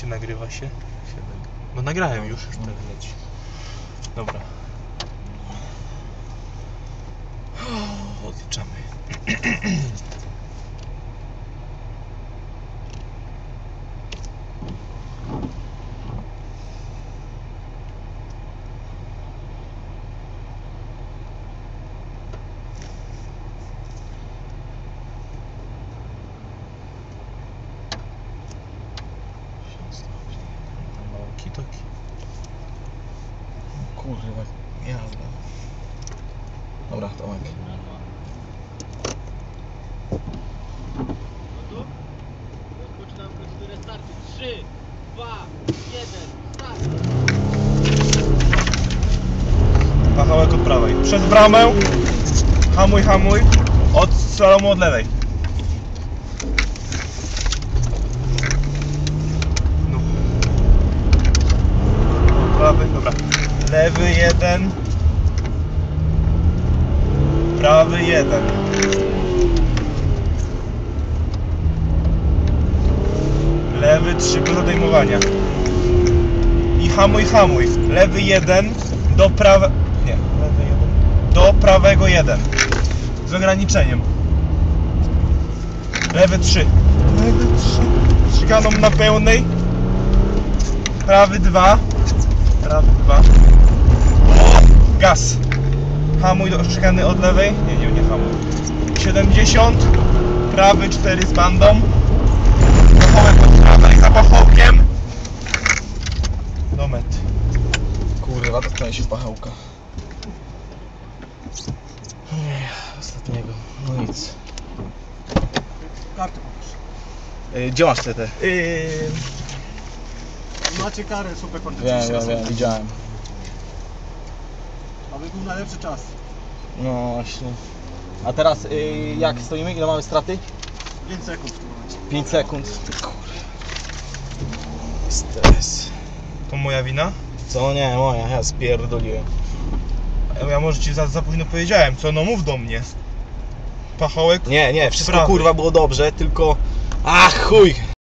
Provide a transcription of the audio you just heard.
Się nagrywa się? No nagrałem już, już teraz leci. Dobra. Odliczamy. Kitoki. Kurwa, jazda. Dobra? Rozpoczynam procedurę startu. 3, 2, 1, start! Pachałek od prawej. Przez bramę. Hamuj, hamuj. Od slalomu od lewej. No. Prawy, dobra. Lewy jeden. Prawy jeden. Lewy trzy bez odejmowania. I hamuj, hamuj. Lewy jeden do prawe... Nie, lewy jeden. Do prawego jeden. Z ograniczeniem. Lewy trzy. Lewy trzy. Szykaną na pełnej. Prawy dwa. Prawy dwa. Gaz. Hamuj do szykany od lewej. Nie, nie, nie hamuj. 70. Prawy 4 z bandą. Pachołek od prawej za pachołkiem. Do mety. Kurwa, dotknąłem się w pachełka. Ostatniego. No nic. Karty poproszę. Yy, gdzie masz te? te? Yy, Macie karę super Wiem, wiem, wiem, widziałem. Aby był najlepszy czas. No właśnie. A teraz yy, jak stoimy? Ile mamy straty? 5 sekund w tym momencie. 5 sekund. Stres. to moja wina? Co nie, moja, ja spierdoliłem. Ja może ci za, za późno powiedziałem, co no mów do mnie. Pachołek? Nie, nie, wszystko Prawy. kurwa było dobrze, tylko... Ach chuj!